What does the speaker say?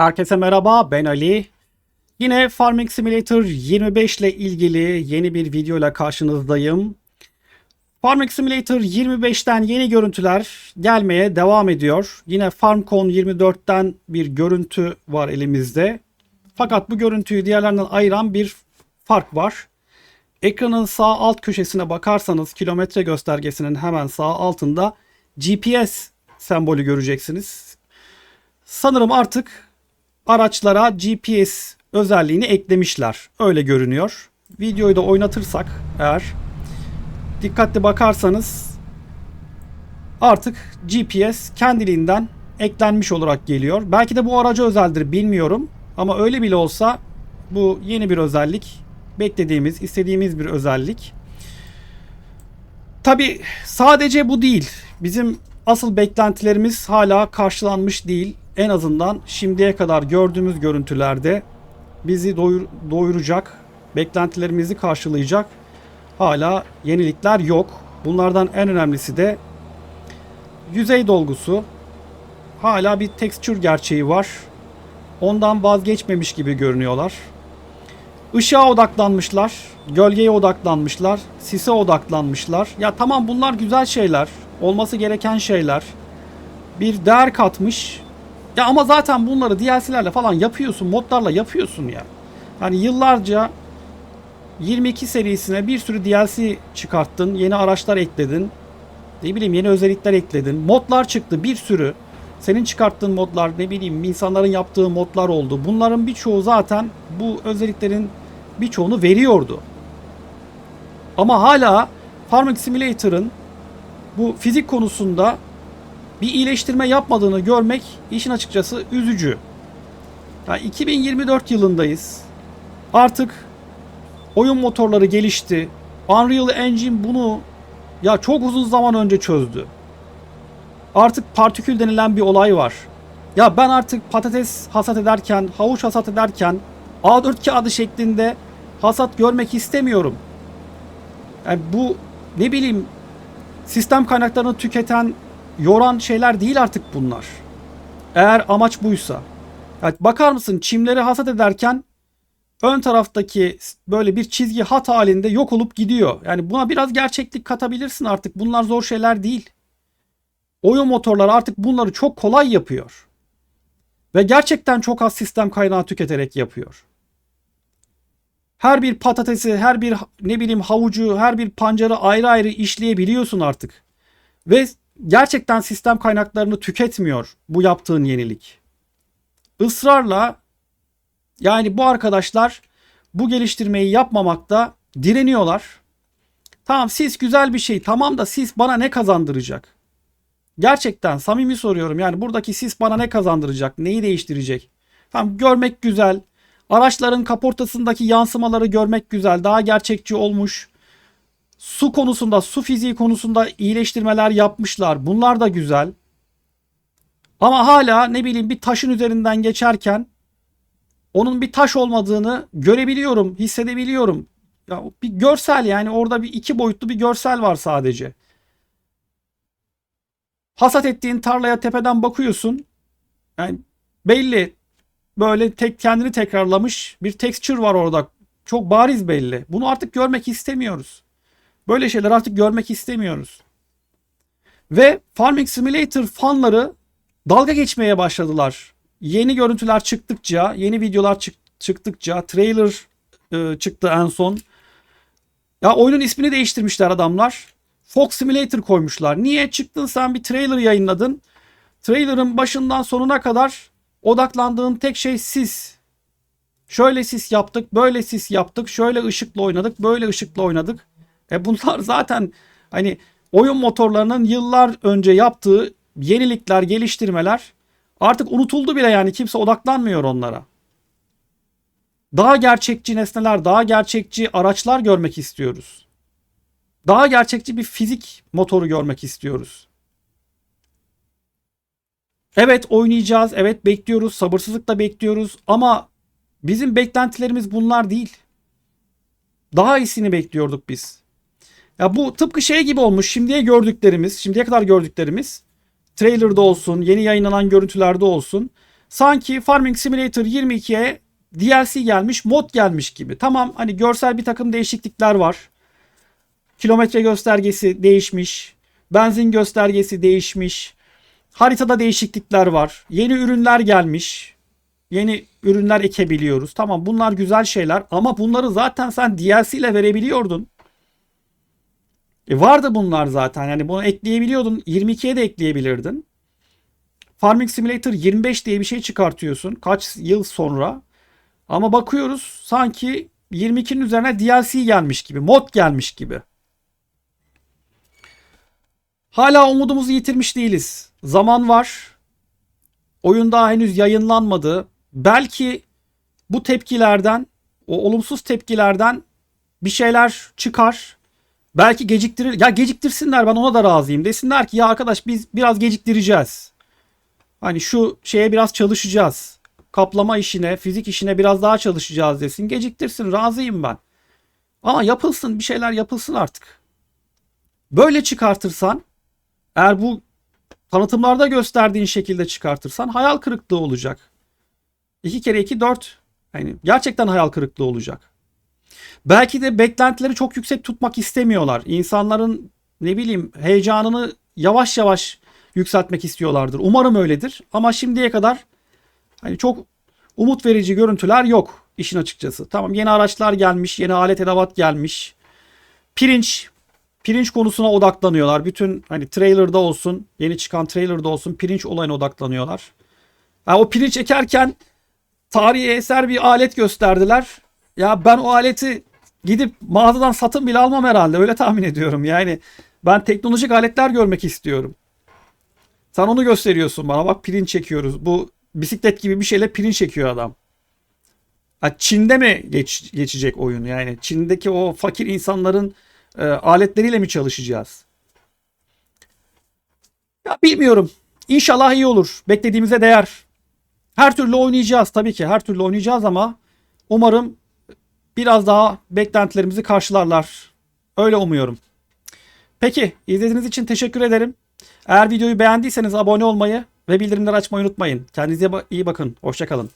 Herkese merhaba ben Ali. Yine Farming Simulator 25 ile ilgili yeni bir video ile karşınızdayım. Farming Simulator 25'ten yeni görüntüler gelmeye devam ediyor. Yine FarmCon 24'ten bir görüntü var elimizde. Fakat bu görüntüyü diğerlerinden ayıran bir fark var. Ekranın sağ alt köşesine bakarsanız kilometre göstergesinin hemen sağ altında GPS sembolü göreceksiniz. Sanırım artık araçlara GPS özelliğini eklemişler. Öyle görünüyor. Videoyu da oynatırsak eğer dikkatli bakarsanız artık GPS kendiliğinden eklenmiş olarak geliyor. Belki de bu araca özeldir bilmiyorum. Ama öyle bile olsa bu yeni bir özellik. Beklediğimiz, istediğimiz bir özellik. Tabi sadece bu değil. Bizim asıl beklentilerimiz hala karşılanmış değil. En azından şimdiye kadar gördüğümüz görüntülerde bizi doyur, doyuracak, beklentilerimizi karşılayacak hala yenilikler yok. Bunlardan en önemlisi de yüzey dolgusu. Hala bir texture gerçeği var. Ondan vazgeçmemiş gibi görünüyorlar. Işığa odaklanmışlar, gölgeye odaklanmışlar, sise odaklanmışlar. Ya tamam bunlar güzel şeyler, olması gereken şeyler. Bir değer katmış. Ya ama zaten bunları DLC'lerle falan yapıyorsun, modlarla yapıyorsun ya. Hani yıllarca 22 serisine bir sürü DLC çıkarttın, yeni araçlar ekledin. Ne bileyim yeni özellikler ekledin. Modlar çıktı bir sürü. Senin çıkarttığın modlar ne bileyim insanların yaptığı modlar oldu. Bunların birçoğu zaten bu özelliklerin birçoğunu veriyordu. Ama hala Farming Simulator'ın bu fizik konusunda bir iyileştirme yapmadığını görmek işin açıkçası üzücü. Yani 2024 yılındayız. Artık oyun motorları gelişti. Unreal Engine bunu ya çok uzun zaman önce çözdü. Artık partikül denilen bir olay var. Ya ben artık patates hasat ederken, havuç hasat ederken A4 kağıdı şeklinde hasat görmek istemiyorum. Yani bu ne bileyim sistem kaynaklarını tüketen, yoran şeyler değil artık bunlar. Eğer amaç buysa. Yani bakar mısın çimleri hasat ederken ön taraftaki böyle bir çizgi hat halinde yok olup gidiyor. Yani buna biraz gerçeklik katabilirsin artık. Bunlar zor şeyler değil. Oyun motorları artık bunları çok kolay yapıyor. Ve gerçekten çok az sistem kaynağı tüketerek yapıyor. Her bir patatesi, her bir ne bileyim havucu, her bir pancarı ayrı ayrı işleyebiliyorsun artık. Ve gerçekten sistem kaynaklarını tüketmiyor bu yaptığın yenilik. Israrla yani bu arkadaşlar bu geliştirmeyi yapmamakta direniyorlar. Tamam sis güzel bir şey. Tamam da sis bana ne kazandıracak? Gerçekten samimi soruyorum. Yani buradaki sis bana ne kazandıracak? Neyi değiştirecek? Tamam görmek güzel. Araçların kaportasındaki yansımaları görmek güzel. Daha gerçekçi olmuş. Su konusunda, su fiziği konusunda iyileştirmeler yapmışlar. Bunlar da güzel. Ama hala ne bileyim bir taşın üzerinden geçerken onun bir taş olmadığını görebiliyorum, hissedebiliyorum. Ya bir görsel yani orada bir iki boyutlu bir görsel var sadece. Hasat ettiğin tarlaya tepeden bakıyorsun. Yani belli böyle tek kendini tekrarlamış bir texture var orada. Çok bariz belli. Bunu artık görmek istemiyoruz. Böyle şeyler artık görmek istemiyoruz. Ve Farming Simulator fanları dalga geçmeye başladılar. Yeni görüntüler çıktıkça, yeni videolar çık çıktıkça, trailer e, çıktı en son. Ya oyunun ismini değiştirmişler adamlar. Fox Simulator koymuşlar. Niye çıktın sen bir trailer yayınladın? Trailer'ın başından sonuna kadar odaklandığın tek şey sis. Şöyle sis yaptık, böyle sis yaptık, şöyle ışıkla oynadık, böyle ışıkla oynadık. E bunlar zaten hani oyun motorlarının yıllar önce yaptığı yenilikler, geliştirmeler artık unutuldu bile yani kimse odaklanmıyor onlara. Daha gerçekçi nesneler, daha gerçekçi araçlar görmek istiyoruz. Daha gerçekçi bir fizik motoru görmek istiyoruz. Evet oynayacağız, evet bekliyoruz, sabırsızlıkla bekliyoruz ama bizim beklentilerimiz bunlar değil. Daha iyisini bekliyorduk biz. Ya bu tıpkı şey gibi olmuş şimdiye gördüklerimiz, şimdiye kadar gördüklerimiz trailer'da olsun, yeni yayınlanan görüntülerde olsun. Sanki Farming Simulator 22'ye DLC gelmiş, mod gelmiş gibi. Tamam hani görsel bir takım değişiklikler var. Kilometre göstergesi değişmiş. Benzin göstergesi değişmiş. Haritada değişiklikler var. Yeni ürünler gelmiş. Yeni ürünler ekebiliyoruz. Tamam bunlar güzel şeyler ama bunları zaten sen DLC ile verebiliyordun. E vardı bunlar zaten. Yani bunu ekleyebiliyordun. 22'ye de ekleyebilirdin. Farming Simulator 25 diye bir şey çıkartıyorsun. Kaç yıl sonra. Ama bakıyoruz sanki 22'nin üzerine DLC gelmiş gibi. Mod gelmiş gibi. Hala umudumuzu yitirmiş değiliz. Zaman var. Oyun daha henüz yayınlanmadı. Belki bu tepkilerden, o olumsuz tepkilerden bir şeyler çıkar. Belki geciktirir. Ya geciktirsinler ben ona da razıyım. Desinler ki ya arkadaş biz biraz geciktireceğiz. Hani şu şeye biraz çalışacağız. Kaplama işine, fizik işine biraz daha çalışacağız desin. Geciktirsin razıyım ben. Ama yapılsın bir şeyler yapılsın artık. Böyle çıkartırsan eğer bu tanıtımlarda gösterdiğin şekilde çıkartırsan hayal kırıklığı olacak. 2 kere 2 4. Yani gerçekten hayal kırıklığı olacak. Belki de beklentileri çok yüksek tutmak istemiyorlar. İnsanların ne bileyim heyecanını yavaş yavaş yükseltmek istiyorlardır. Umarım öyledir. Ama şimdiye kadar hani çok umut verici görüntüler yok işin açıkçası. Tamam yeni araçlar gelmiş, yeni alet edevat gelmiş. Pirinç pirinç konusuna odaklanıyorlar. Bütün hani trailer'da olsun, yeni çıkan trailer'da olsun pirinç olayına odaklanıyorlar. Ha, o pirinç ekerken tarihi eser bir alet gösterdiler. Ya ben o aleti gidip mağazadan satın bile almam herhalde. Öyle tahmin ediyorum. Yani ben teknolojik aletler görmek istiyorum. Sen onu gösteriyorsun bana. Bak pirinç çekiyoruz. Bu bisiklet gibi bir şeyle pirinç çekiyor adam. Ha, Çin'de mi geç, geçecek oyun? Yani Çin'deki o fakir insanların e, aletleriyle mi çalışacağız? Ya bilmiyorum. İnşallah iyi olur. Beklediğimize değer. Her türlü oynayacağız tabii ki. Her türlü oynayacağız ama umarım biraz daha beklentilerimizi karşılarlar. Öyle umuyorum. Peki izlediğiniz için teşekkür ederim. Eğer videoyu beğendiyseniz abone olmayı ve bildirimleri açmayı unutmayın. Kendinize iyi bakın. Hoşçakalın.